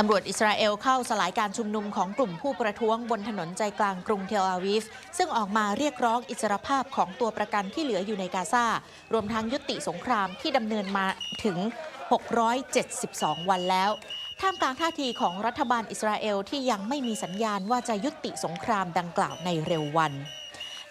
ตำรวจอิสราเอลเข้าสลายการชุมนุมของกลุ่มผู้ประท้วงบนถนนใจกลางกรุงเทลอาวีฟ ซึ่งออกมาเรียกร้องอิสรภาพของตัวประกันที่เหลืออยู่ในกาซา รวมทั้งยุติสงครามที่ดำเนินมาถึง 672 วันแล้ว ท่ามกลางท่าทีของรัฐบาลอิสราเอลที่ยังไม่มีสัญญาณว่าจะยุติสงครามดังกล่าวในเร็ววัน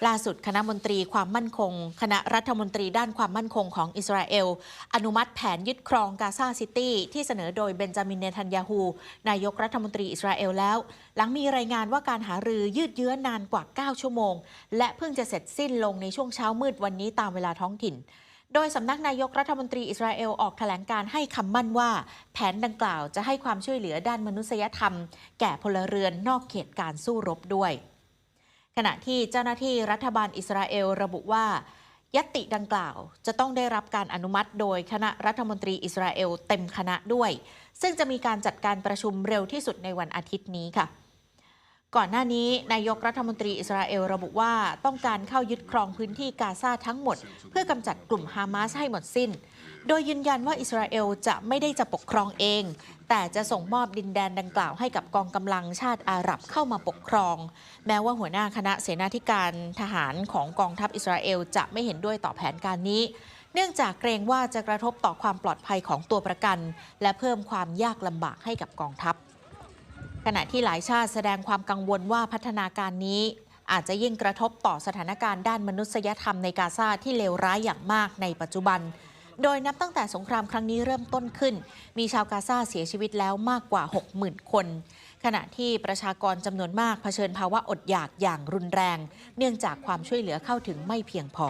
ล่าสุดคณะมนตรีความมั่นคง คณะรัฐมนตรีด้านความมั่นคงของอิสราเอล อนุมัติแผนยึดครองกาซาซิตี้ที่เสนอโดยเบนจามินเนทันยาฮูนายกรัฐมนตรีอิสราเอลแล้ว หลังมีรายงานว่าการหารือยืดเยื้อนานกว่า 9 ชั่วโมง และเพิ่งจะเสร็จสิ้นลงในช่วงเช้ามืดวันนี้ตามเวลาท้องถิ่นโดยสำนักนายกรัฐมนตรีอิสราเอลออกแถลงการให้คำมั่นว่า แผนดังกล่าวจะให้ความช่วยเหลือด้านมนุษยธรรม แก่พลเรือนนอกเขตการสู้รบด้วย ขณะที่เจ้าหน้าที่รัฐบาลอิสราเอลระบุว่า ยติดังกล่าวจะต้องได้รับการอนุมัติโดยคณะรัฐมนตรีอิสราเอลเต็มคณะด้วย ซึ่งจะมีการจัดการประชุมเร็วที่สุดในวันอาทิตย์นี้ค่ะ ก่อนหน้านี้นายกรัฐมนตรีอิสราเอลระบุว่าต้องการเข้ายึดครองพื้นที่กาซาทั้งหมด เพื่อกำจัดกลุ่มฮามาสให้หมดสิ้น โดยยืนยันว่าอิสราเอลจะไม่ได้จะปกครองเอง แต่จะส่งมอบดินแดนดังกล่าวให้กับกองกำลังชาติอาหรับเข้ามาปกครอง แม้ว่าหัวหน้าคณะเสนาธิการทหารของกองทัพอิสราเอลจะไม่เห็นด้วยต่อแผนการนี้ เนื่องจากเกรงว่าจะกระทบต่อความปลอดภัยของตัวประกัน และเพิ่มความยากลำบากให้กับกองทัพ ขณะที่หลายชาติแสดงความกังวลว่าพัฒนาการนี้อาจจะยิ่งกระทบต่อสถานการณ์ด้านมนุษยธรรมในกาซาที่เลวร้ายอย่างมากในปัจจุบัน โดยนับตั้งแต่สงครามครั้งนี้เริ่มต้นขึ้น มีชาวกาซาเสียชีวิตแล้วมากกว่า 60,000 คน ขณะที่ประชากรจำนวนมากเผชิญภาวะอดอยากอย่างรุนแรง เนื่องจากความช่วยเหลือเข้าถึงไม่เพียงพอ